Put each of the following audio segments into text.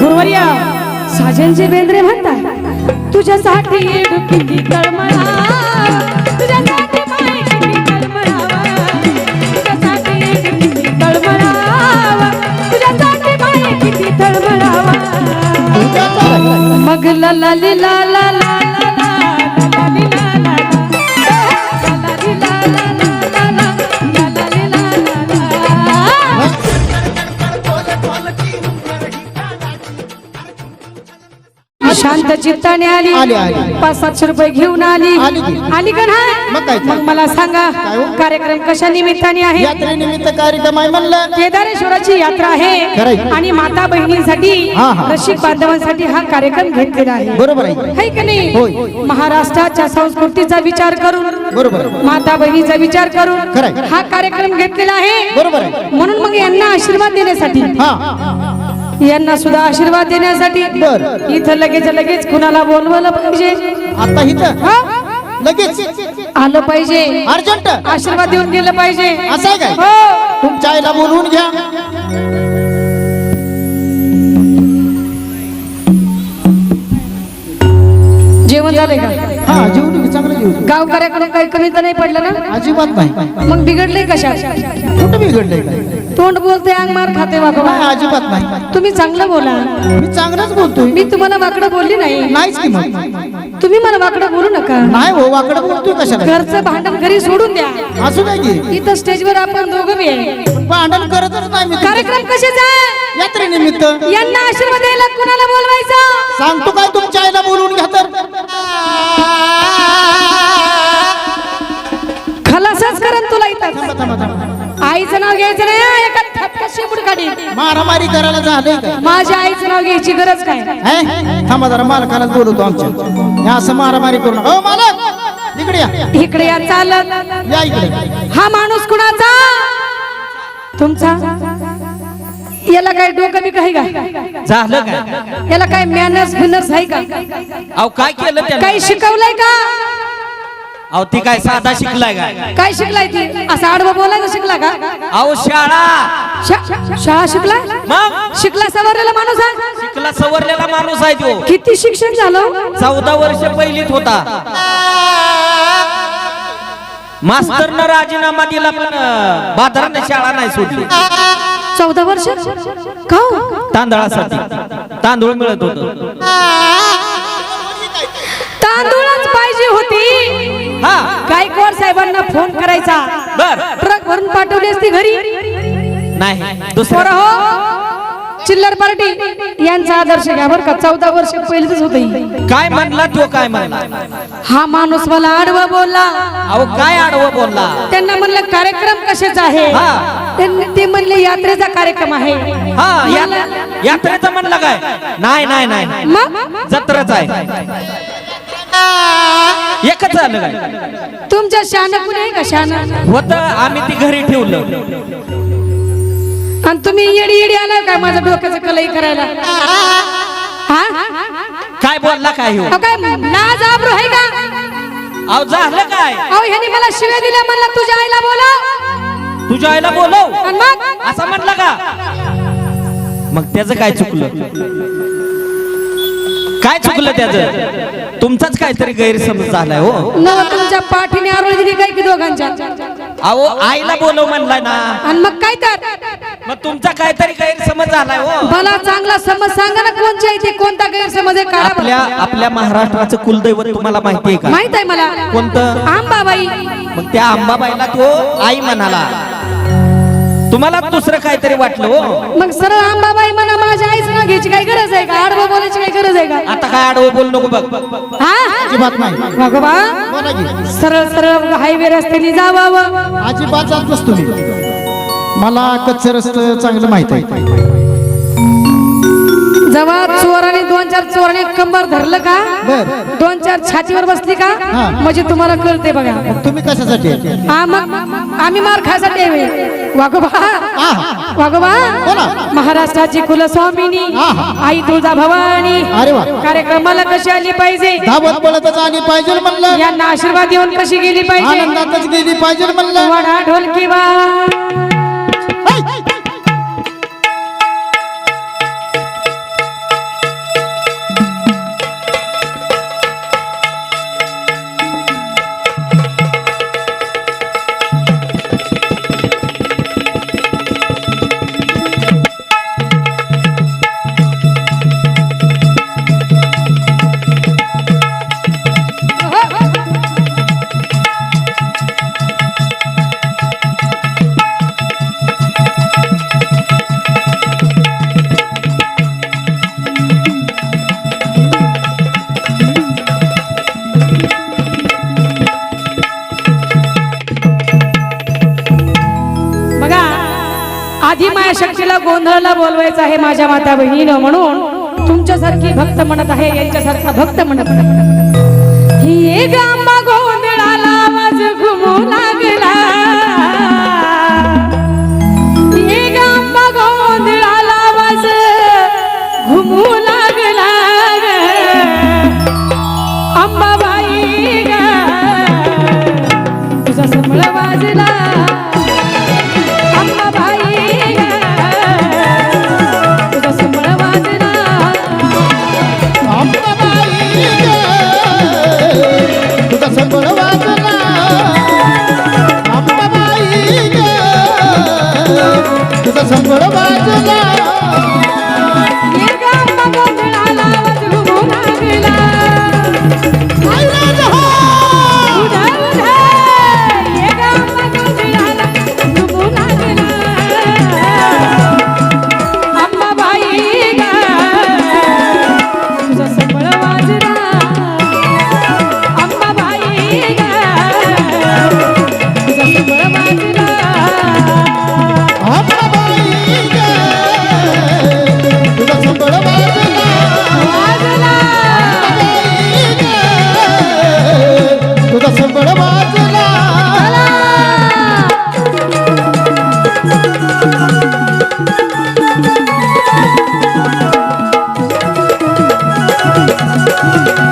गुरुवर्या बेंद्रे म्हणतात तुझ्यासाठी किती तळमळा तुझ्यासाठी किती तळमळावा तुझ्यासाठी किती तळमळावा तुझ्यासाठी किती तळमळावा मग ला ला ली ला ला ला ला शांत चित्ताने आली आली, आली. पाच सातशे रुपये घेऊन आली आली की? आली का मग काय नाही तर? मग मला सांगा हो? कार्यक्रम कशा निमित्ताने आहे यात्रेनिमित्त कार्यक्रम आहे म्हणलं केदारेश्वराची यात्रा आहे. आणि माता बहिणींसाठी हा, हा. रसिक बांधवांसाठी हा कार्यक्रम घेतलेला आहे बरोबर आहे है की नाही होय. महाराष्ट्राच्या संस्कृतीचा विचार करून बरोबर आहे. माता बहिणीचा विचार करून. हा कार्यक्रम घेतलेला आहे बरोबर आहे म्हणून मग यांना आशीर्वाद देण्यासाठी हा यांना सुद्धा आशीर्वाद देण्यासाठी. बर. इथं लगेच लगेच कुणाला बोलवलं पाहिजे? आता इथं? हा? लगेच? आलं पाहिजे. अर्जंट? आशीर्वाद देऊन गेलं पाहिजे. असं आहे काय? हो. तुमच्या आईला बोलवून घ्या. जेवण झालंय का? हा चांगलं. गावकऱ्याकडून काही कमी तर नाही पडलं ना? अजिबात नाही. मग बिघडले कशा? कुठं बिघडलंय? काय तोंड बोलते अंग मार खाते वागवा नाही अजिबात नाही. तुम्ही चांगलं बोला. मी चांगलंच बोलतोय. मी तुम्हाला वाकडं बोलली नाही. नाहीच की मग. तुम्ही मला वाकडं बोलू नका. नाही हो वाकडं बोलतोय कशाला? घरचं भांडण घरी सोडून द्या. असू काय की. इथं स्टेजवर आपण दोघं बी आहे. भांडण करतच नाही मी. कार्यक्रम कशाचा? आहे? यात्रेनिमित्त. यांना आशीर्वाद द्यायला कुणाला बोलवायचं? सांगतो काय करायला झालंय काय? माझ्या आईचं नाव घ्यायची गरज काय? हे? थांबा जरा मालकालाच बोलवतो आमच्या. हे असं मारामारी करू नका. मालक! इकडे या. इकडे या चालत. या इकडे. हा माणूस कुणाचा? तुमचा? याला काय डोकं बी काही का? झालं काय? याला काय मॅनर्स बिनर्स आहे का? अहो काय केलं काही शिकवलंय का? अहो ती काय साधा शिकलाय काय? काय शिकलाय ती? असं आडवं बोलायचं शिकला का? अहो शाळा. शा- शाळा शिकला? मग? शिकला सवरलेला माणूस हा शिकला सवरलेला माणूस आहे तो. किती शिक्षण झालं? चौदा वर्ष पहिलीत होता. मास्तरनं राजीनामा दिला पण अं, बाजारानं शाळा नाही सोडली. चौदा वर्ष? का हो? तांदळासाठी. तांदूळ मिळत होत. तांदूळच पाहिजे होती. गायकवाड साहेबांना फोन करायचा? बर. ट्रक भरून पाठवली असती घरी? नाही दुसरं. हो. चिल्लर पार्टी. यांचा आदर्श घ्या बरं का. चौदा वर्ष पहिलेच होत काय म्हणला तो काय म्हणला? हा माणूस मला आडवा बोलला. अहो काय आडवं बोलला? त्यांना म्हणलं कार्यक्रम कशाचा आहे? हा. त्यांनी- ते म्हणले यात्रेचा कार्यक्रम आहे. हा यात्रेचं म्हणलं काय? नाही नाही नाही मग? जत्रच आहे. एकच झालं काय? तुमच्या शान कुणी आहे का शान होत आम्ही ती घरी ठेवलं. आणि तुम्ही येडी येडी आला काय माझ्या डोक्याचं कलई करायला? हा? काय बोलला काय हो? अहो, काय लाज आबरू आहे का? अहो झालं काय? अहो ह्याने मला शिव्या दिल्या म्हणलं तुझ्या आईला बोला तुझ्या आईला बोलव? आणि मग? असं म्हणलं का? मग त्याचं काय चुकलं? काय चुकलं त्याचं? तुमचाच काहीतरी गैरसमज झालाय हो. नव तुमच्या पाठीने आरोळी दिली काय की दोघांच्या? अहो आईला बोलव म्हणलाय ना. आणि मग काय तर? मग तुमचा काहीतरी गैरसमज झालाय हो. मला चांगला समज सांगा ना कोणच्या इथे कोणता गैरसमज आहे? काढा आपल्या आपल्या महाराष्ट्राचं कुलदैवत तुम्हाला माहिती आहे का? माहीत आहे मला. कोणतं? आंबाबाई. मग त्या अंबाबाईला तो आई म्हणाला तुम्हाला दुसरं काहीतरी वाटलं हो? मग सरळ आंबाबाई म्हणा माझ्या आईचं नाव घ्यायची काय गरज आहे का? आडवं बोलायची काय गरज आहे का? आता काय आडवं बोल नको बघ. हा? अजिबात नाही. भगवान? बोला की. सरळ सरळ हायवे रस्त्याने जावावं. अजिबात जात नसतो मी. मला कच्चं रस्तं चांगलं माहीत आहे. जेव्हा चोराने दोन चार चोरणे कंबर धरलं का? बर. दोन चार छातीवर बसली का? हा. म्हणजे तुम्हाला कळते बघा. तुम्ही कशासाठी हा मग आम्ही मार खायसाठी आहे. वाघोबा. आहा. वाघोबा बोला. महाराष्ट्राची कुलस्वामिनी आहा. आई तुळजा भवानी. अरे वा. कार्यक्रमाला कशी आली पाहिजे? धावत पळतच आली पाहिजे म्हणलं. यांना आशीर्वाद देऊन कशी गेली पाहिजे? आनंदातच गेली पाहिजे म्हणलं. वडा ढोलकी वा शक्तीला गोंधळला बोलवायचं आहे माझ्या माता बहिणीनं म्हणून. तुमच्यासारखी भक्त म्हणत आहे यांच्यासारखा भक्त म्हणत ही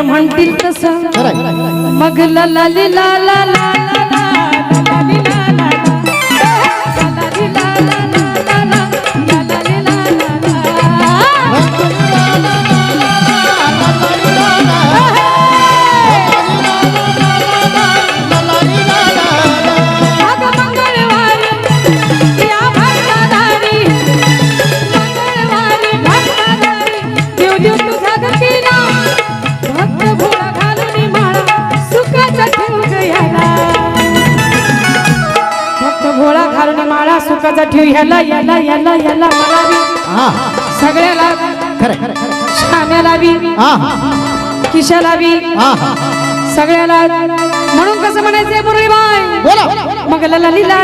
म्हणतील तसं. मग ला ला ह्याला याला याला याला मला बी सगळ्याला श्याम्याला बी किशाला बी सगळ्याला. म्हणून कसं म्हणायचं म्हणायचंय मुरळीबाई? मग लला लिला